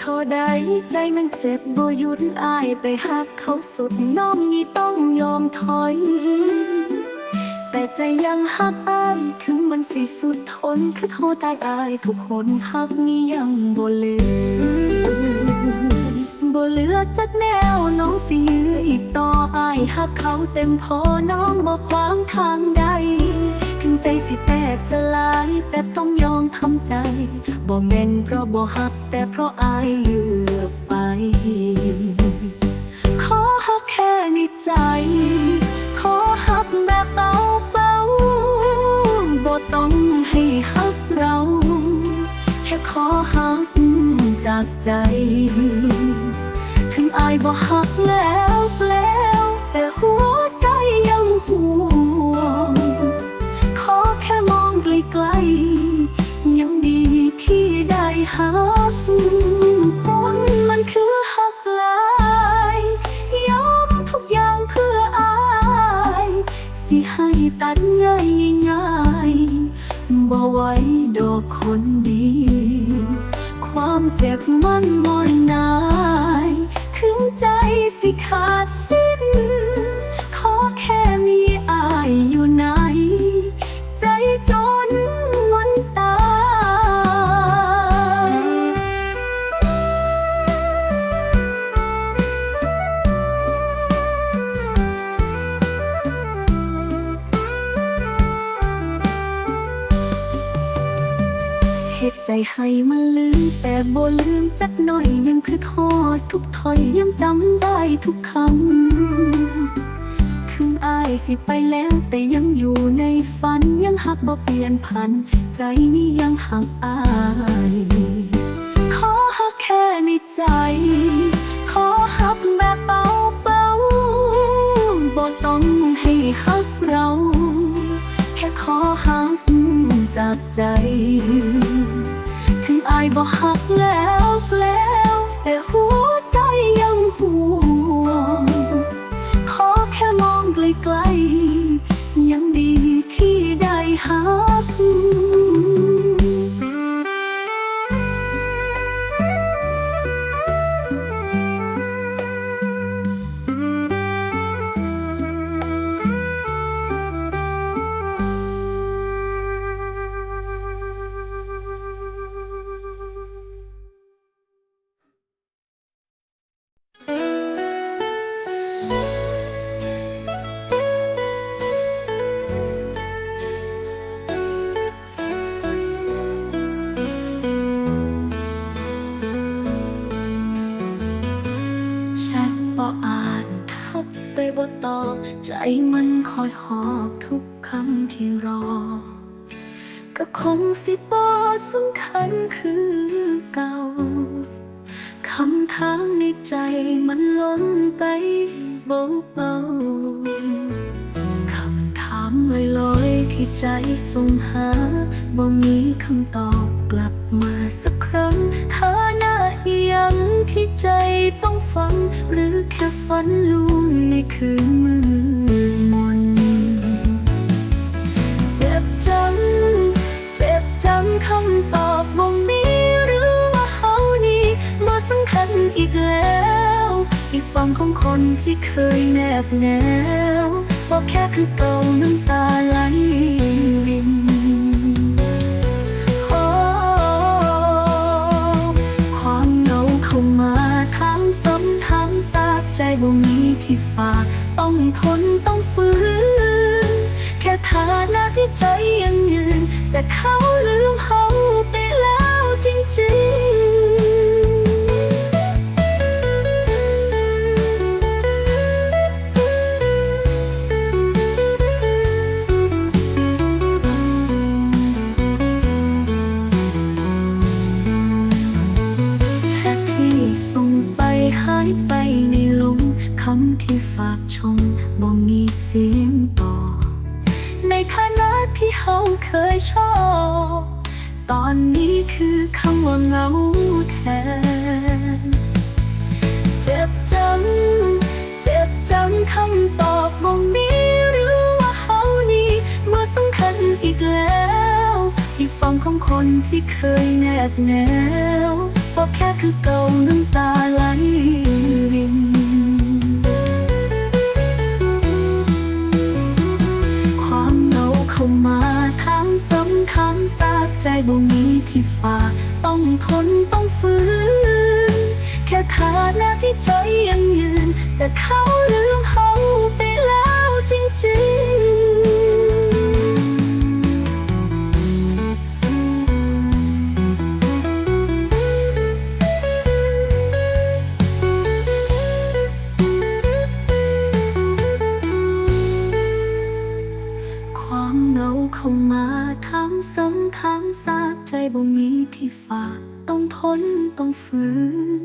เท่าใดใจมันเจ็บบ่หยุดอายไปหักเขาสุดน้องนี่ต้องยอมถอย แต่ใจยังหักอายถึงมันสิสุดทนคือโทษได้อายทุกคนหักนี่ยังบ่ลืมบ่เหลือจักแนวน้องสิเหลืออีกต่ออายหักเขาเต็มพอน้องบ่ขวางทางใดถึงใจสิแตกสลายแต่ ทำใจ บ่แม่นเพราะบ่หักแต่เพราะอายเลือกไป ขอหักแค่ในใจ ขอหักแบบเบาเบาบ่ต้องให้หักเรา แค่ขอหักจากใจ ถึงอายบ่หักแล้วแล้วแต่หัวใจยังห่วง ขอแค่มองไกลๆยังดีที่ได้ หักผลมันคือหักหลายยอมทุกอย่างเพื่ออายสิให้ตัดง่ายง่ายบ่ไหวดอกคนดี ความเจ็บมันบ่นายถึงใจสิขาดสิ ใจให้มันลืม แต่บ่ลืมจักหน่อยยังคือทอด ทุกถอยยังจำได้ทุกคำถึงอายสิไปแล้วแต่ยังอยู่ในฝันยังหักบ่เปลี่ยนพัน ใจนี้ยังหักอายขอหักแค่ในใจ ขอหักแบบเบาเบาบ่ต้องให้หักเรา แค่ขอหักจากใจายบ่หักแล้ว ทุกคำที่รอ ก็คงสิบ่สำคัญคือเก่าคำถามในใจมันล้นไปเบาๆคำถามลอยๆที่ใจสงหาบ่มีคำตอบกลับมาสักครั้งฐานะอีหยังที่ใจต้องฟัง หรือแค่ฝันลวงในคืนมืด จำคำตอบบ่มีหรือว่าเขานี่บ่สำคัญอีกแล้ว อีกฝั่งของคนที่เคยแนบแนวบอกแค่คือเก่าน้ำตาไหลริน ของคนที่เคยแนบแนวเพราะแค่คือเก่าน้ำตาไหลรินความเหงาเข้ามาทั้งซ้ำคำซาบใจบ่มีที่ฝากต้องทนต้องฝืนแค่ขาดหน้าที่ใจยังยืน แต่เขาลืมเา มาคำซ้ำคำสาบใจบ่มีที่ฝากต้องทนต้องฝืน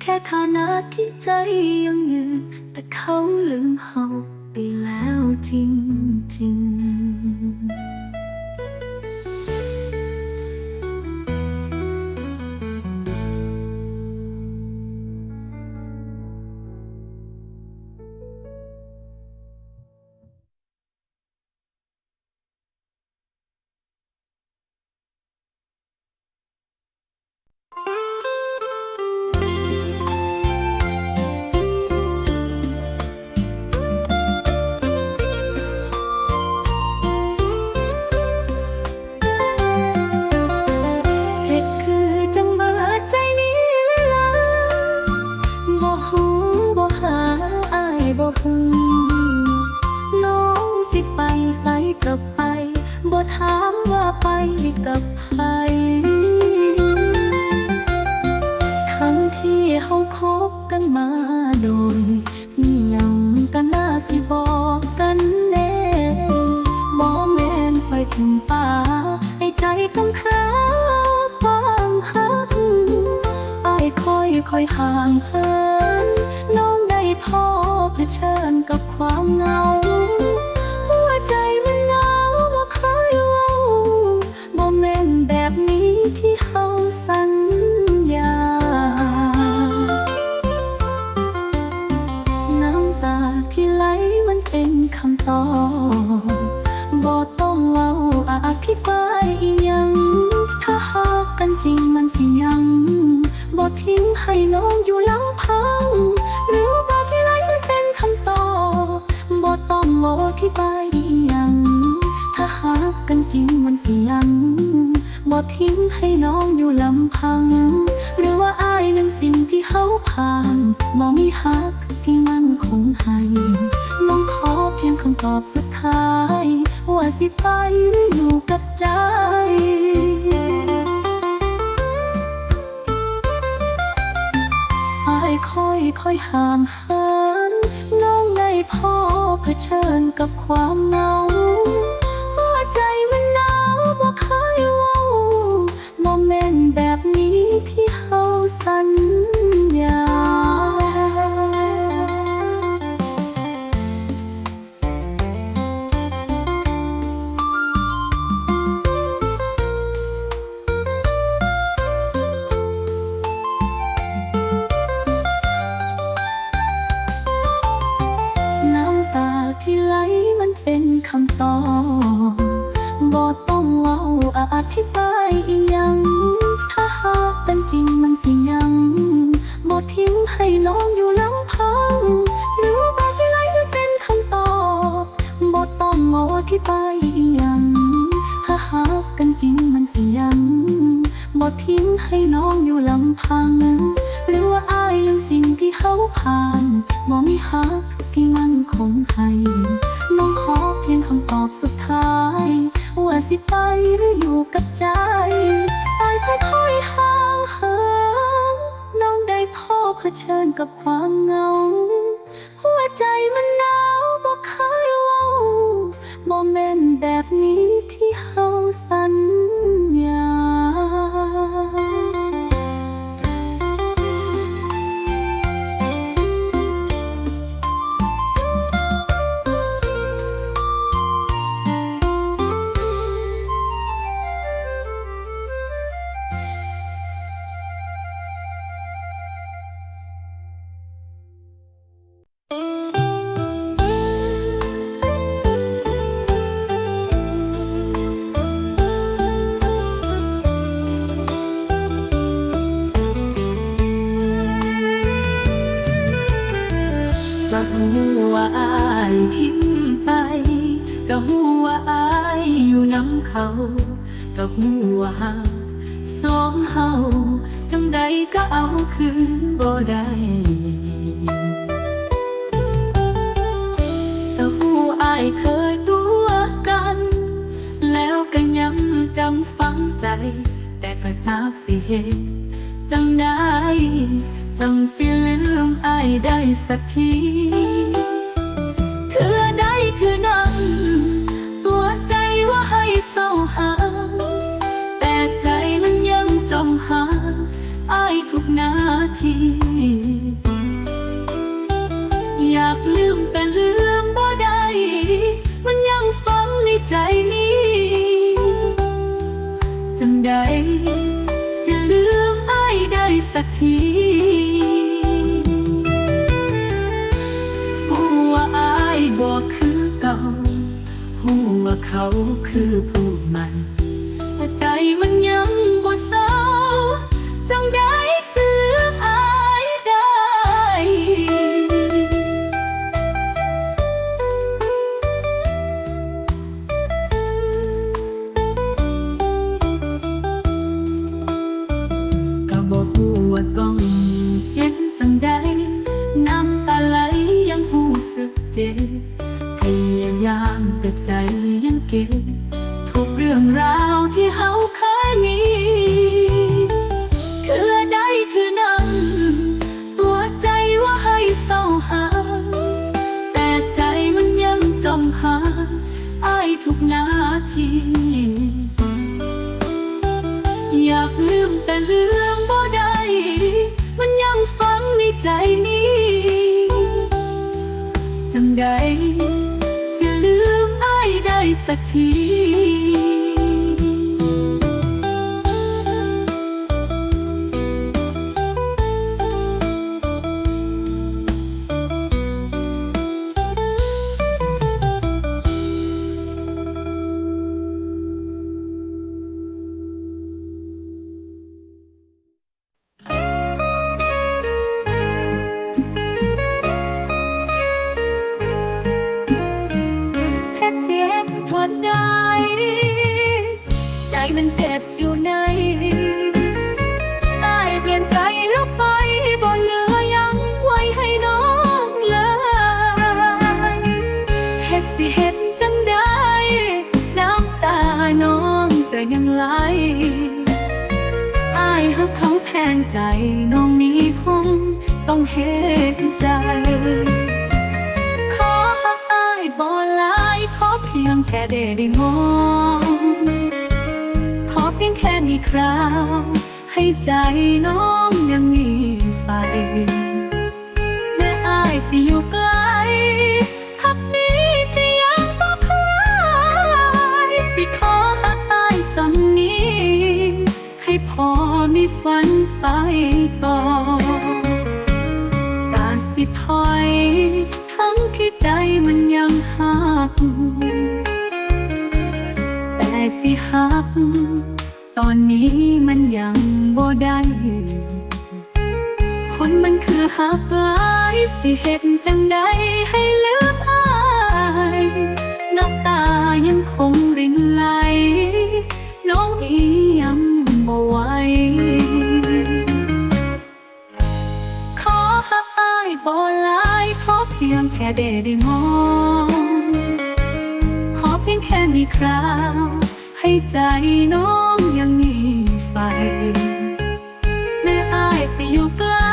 แค่ฐานะที่ใจยังยืน แต่เขาลืมเฮาไปแล้วจริงจริง คำตอบบ่ต้องเล่าอธิบายอีหยัง ถ้าหากกันจริงมันสิยังบ่ทิ้งให้น้องอยู่ลำพัง หรือบอกที่ไหลมันเป็นคำตอบบ่ต้องเล่าอธิบายอีหยัง ถ้าหากกันจริงมันสิยังบ่ทิ้งให้น้อง สิไปหรืออยู่ ผ่านบ่มีฮักที่มันคงให้น้องขอเพียงคำตอบสุดท้าย ว่าสิไปหรืออยู่กับใจอายค่อยห่างเหินน้องได้พอเผชิญกับความเหงา หัวใจมันหนาวบ่เคยเว้าบ่แม่นแบบนี้ที่เฮาสัญ หัวหาสองเฮาจังใดก็เอาคืนบ่ได้แต่หูอเคยตัวกัน แล้วก็ยังจำฝังใจ แต่ก็จากสิเหตุจังได้จังสิลืมไอาได้สักที ที อยากลืมแต่ลืมบ่ได้ มันยังฝังในใจนี้ จังใดสิลืมอายได้สักทีหัวาอายบอกคือเก่าหัวาเขาคือ จ็บพยายามแต่ใจยังเก็บทุกเรื่องราวที่เฮาเคยมี สักที องยังมีไฟแม้อายสิอยู่ไกลหักนี้สิยังบ่คลายสิขอหักอายสำนี้ ให้พอมีฝันไปต่อ การสิถอย ทั้งที่ใจมันยังหักแต่สิหักตอนนี้มันยังบ่ได้ หักหลายสิเห็นจังใดให้เลือกอายน้ำตายังคงรินไหล น้องอียังบ่ไหวขอหักอายบ่หลายขอเพียงแค่ได้ได้มอง ขอเพียงแค่มีคราว ให้ใจน้องยังมีไฟแม้อายสิอยู่ไกล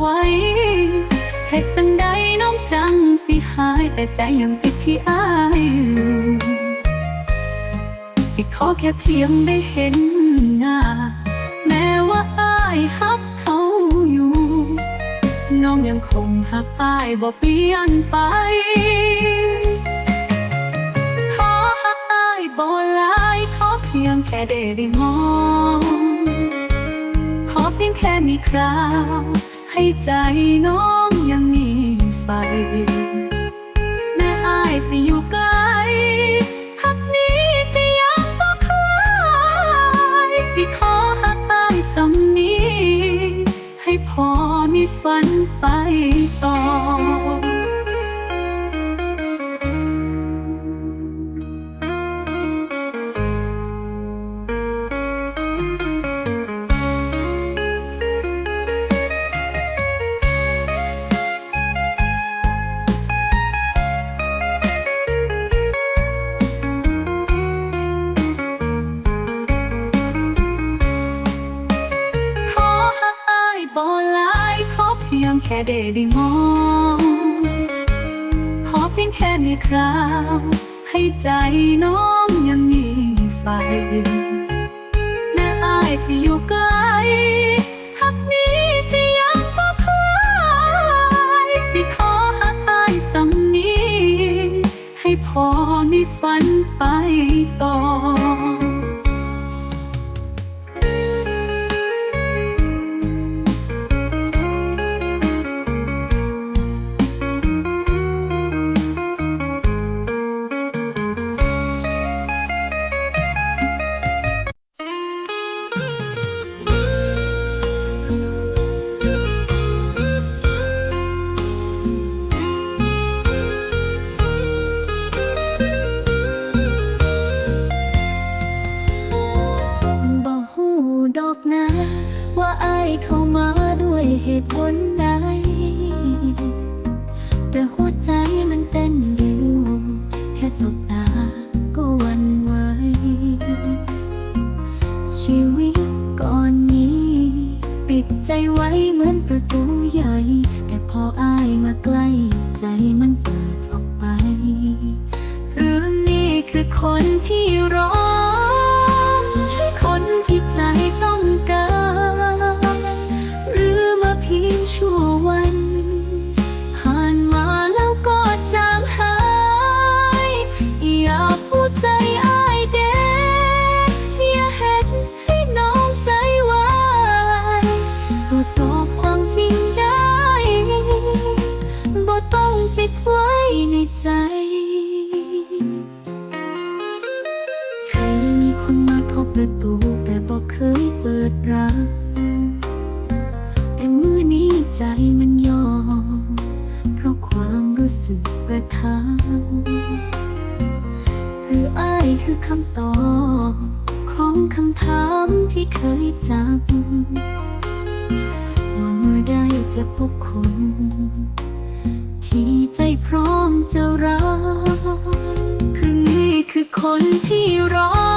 ไหวเหตุจังใดน้องจังสิหาย แต่ใจยังติดที่อายสิขอแค่เพียงได้เห็นหน้า แม้ว่าอายหักเขาอยู่ น้องยังคงหักอายบ่เปลี่ยนไปขอหักอายบ่ลายขอเพียงแค่ได้ได้มอง ขอเพียงแค่มีคราว ให้ใจน้องยังมีไฟ แค่ได้ได้มอง ขอเพียงแค่มีคราว ให้ใจน้องยังมีไฟแม่อายที่อยู่ไกล ที่เคยจำว่าเมื่อใดจะพบคน ที่ใจพร้อมจะรักคือนี่คือคนที่รอ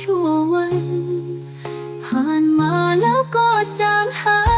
ชั่ววัน ผ่านมาแล้วก็จางหาย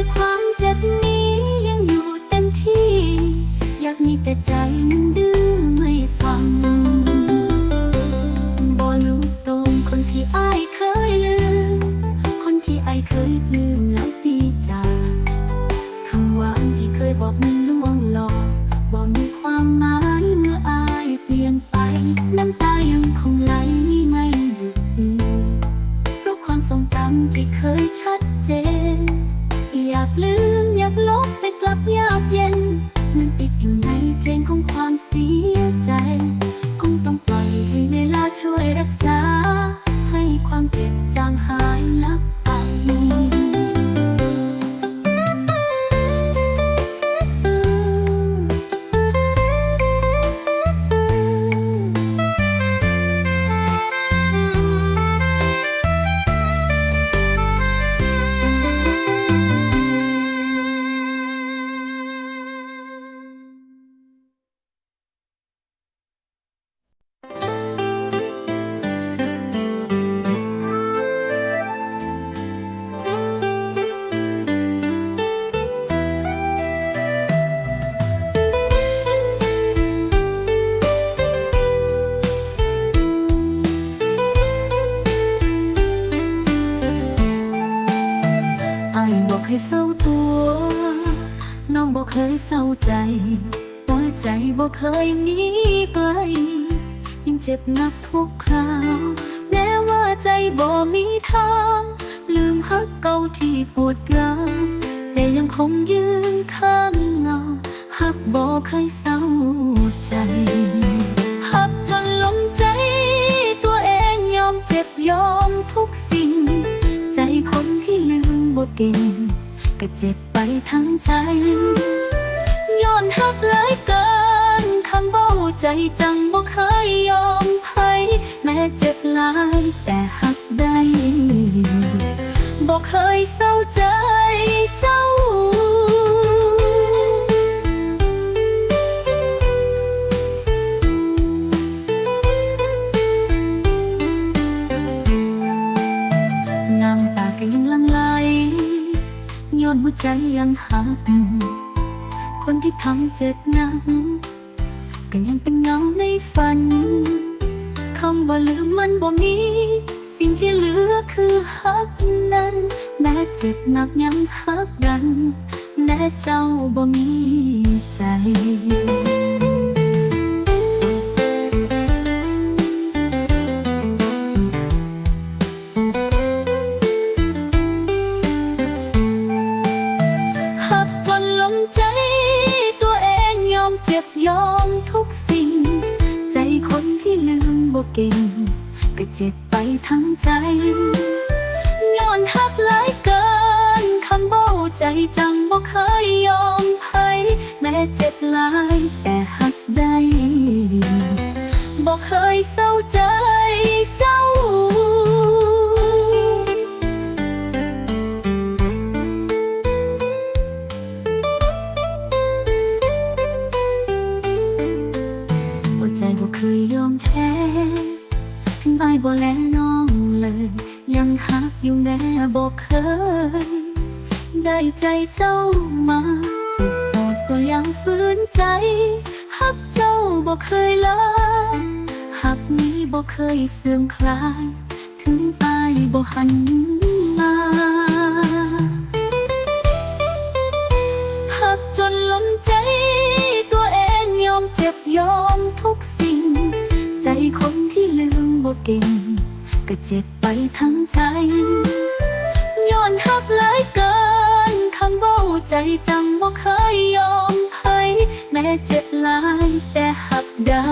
แต่ความเจ็บนี้ยังอยู่เต็มที่ อยากมีแต่ใจมันดื้อไม่ฟัง ยับทุกคราวแม้ว่าใจบ่มีทาง ลืมฮักเก่าที่ปวดร้าวแต่ยังคงยืนข้างเงาฮักบ่เคยเศร้าใจหักจนล้มใจ ตัวเองยอมเจ็บยอมทุกสิ่ง ใจคนที่ลืมบ่เก่งก็เจ็บไปทั้งใจย้อนหักหลายเกิน คำเบาใจจังบ่เคยยอมให้แม้เจ็บหลายแต่หักได้บ่เคยเศร้าใจเจ้าน้ำตาก็ยังลังไหลย้อนหัวใจยังหัก คนที่ทำเจ็บนั้น ก็ยังเป็นเงาในฝันคำว่าลืมมันบ่มี สิ่งที่เหลือคือฮักนั้น แม้เจ็บหนักยังฮักกันแม้เจ้าบ่มีใจ ย้อนหักหลายเกินคำเบาใจจังบ่เคยยอมให้แม้เจ็บหลายแต่หักได้บ่เคยเศร้าใจเจ้าหัวใจบ่เคยยอมแพ้ถึงอายบ่แล อยู่แน่บ่เคย ได้ใจเจ้ามาจ็บปวดก็ยังฝืนใจ หักเจ้าบ่เคยลาหักนี้บ่เคยเสื่อมคลาย ถึงอายบ่หันมาหักจนล้มใจ ตัวเองยอมเจ็บยอมทุกสิ่ง ใจคนที่ลืมบ่เก่ง เจ็บไปทั้งใจย้อนหักหลายเกินคำเบาใจจังบ่เคยยอมให้แม้เจ็บหลายแต่หักได้